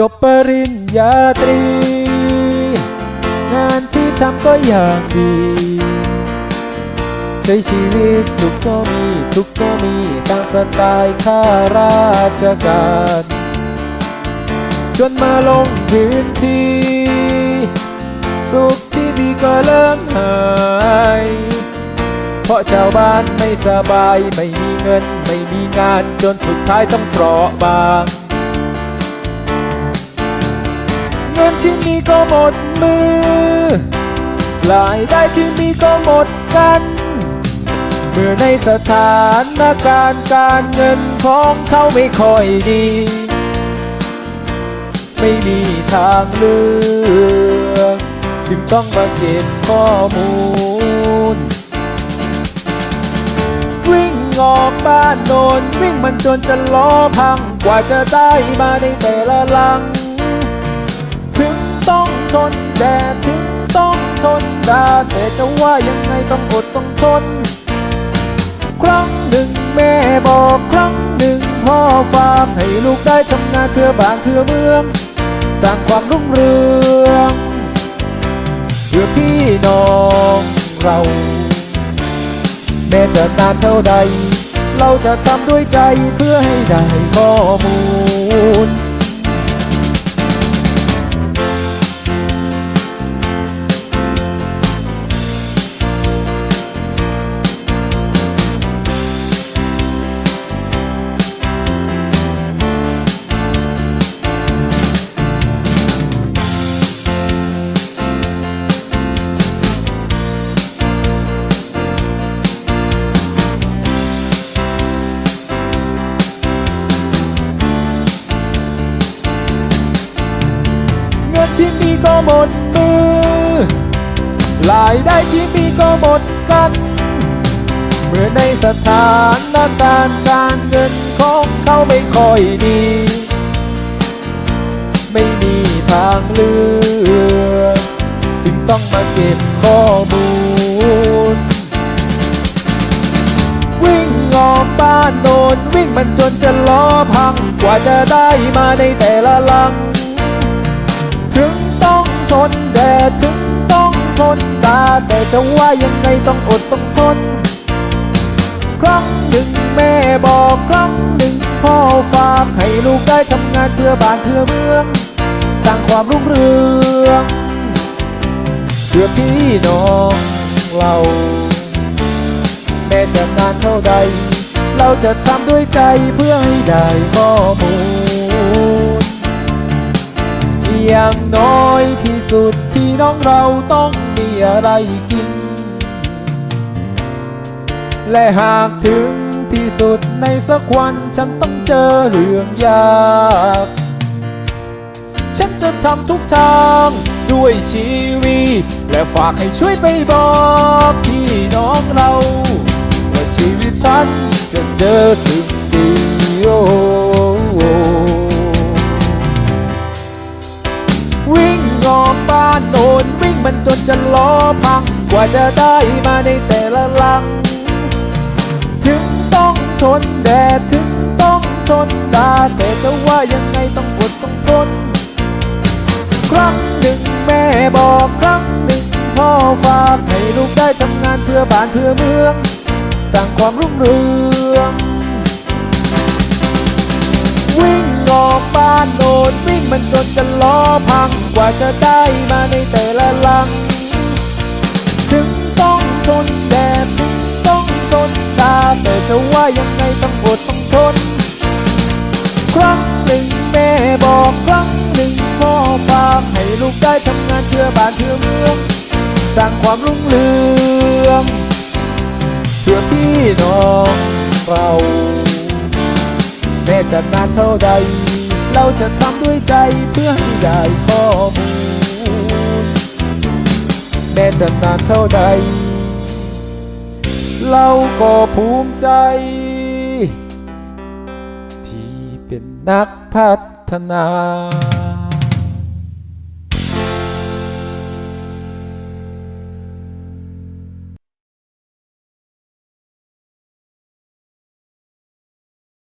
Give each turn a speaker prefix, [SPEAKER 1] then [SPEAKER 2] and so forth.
[SPEAKER 1] จบปริญญาตรี งานที่ทำก็อย่างดี ใช้ชีวิตสุขก็มีทุกข์ก็มีตามสไตล์ข้าราชการ จนมาลงพื้นที่ สุขที่มีก็เริ่มหาย เพราะชาวบ้านไม่สบายไม่มีเงินไม่มีงานจนสุดท้ายต้องเปราะบาง เงินที่มีก็หมดมือรายได้ที่มีก็หมดกัน เมื่อในสถานการณ์การเงินของเขาไม่ค่อยดี ไม่มีทางเลือกจึงต้องมาเก็บข้อมูล วิ่งออกบ้านโนนวิ่งมันจนจะล้อพังกว่าจะได้มาในแต่ละลัง ถึงต้องทนแดดถึงต้องทนดาแต่จะว่ายังไงต้องอดต้องทน ครั้งหนึ่งแม่บอกครั้งหนึ่งพ่อฝากให้ลูกได้ทำงานเพื่อบ้านเพื่อเมือง สร้างความรุ่งเรืองเพื่อพี่น้องเราแม้จะนานเท่าใด เราจะทำด้วยใจเพื่อให้ได้ข้อมูล ที่มีก็หมดมือรายได้ที่มีก็หมดกัน เมื่อในสถานการณ์การเงินของเขาไม่ค่อยดี ไม่มีทางเลือกจึงต้องมาเก็บข้อมูล วิ่งออกบ้านโนนวิ่งมันจนจะล้อพังกว่าจะได้มาในแต่ละลัง ทนแดดถึงต้องทนตาแต่จะว่ายังไงต้องอดต้องทน ครั้งหนึ่งแม่บอกครั้งหนึ่งพ่อฝากให้ลูกได้ทำงานเพื่อบ้านเพื่อเมือง สร้างความรุ่งเรืองเพื่อพี่น้องเราแม้จะนานเท่าใด เราจะทำด้วยใจเพื่อให้ได้ข้อมูล อย่างน้อยที่สุดพี่น้องเราต้องมีอะไรกิน และหากถึงที่สุดในสักวันฉันต้องเจอเรื่องยากฉันจะทำทุกทางด้วยชีวิต และฝากให้ช่วยไปบอกพี่น้องเรา ว่าชีวิตฉันจะเจอสิ่ง บ้านโนนวิ่งมันจนจะล้อพัง กว่าจะได้มาในแต่ละลัง ถึงต้องทนแดดถึงต้องทนดาแต่จะว่ายังไงต้องอดต้องทน ครั้งหนึ่งแม่บอกครั้งหนึ่งพ่อฝากให้ลูกได้ทำงานเพื่อบ้านเพื่อเมือง สร้างความรุ่งเรือง วิ่งออกบ้านโนนวิ่งมันจนจะล้อพังกว่าจะได้มาในแต่ละลัง ถึงต้องทนแดดถึงต้องทนตาแต่จะว่ายังไงต้องอดต้องทน ครั้งหนึ่งแม่บอกครั้งหนึ่งพ่อฝากให้ลูกได้ทำงานเพื่อบ้านเพื่อเมืองสร้างความรุ่งเรืองเพื่อพี่น้องเรา แม้จะนานเท่าใด เราจะทำด้วยใจเพื่อให้ได้ข้อมูลแม้จะนานเท่าใด เราก็ภูมิใจ ที่เป็นนักพัฒนา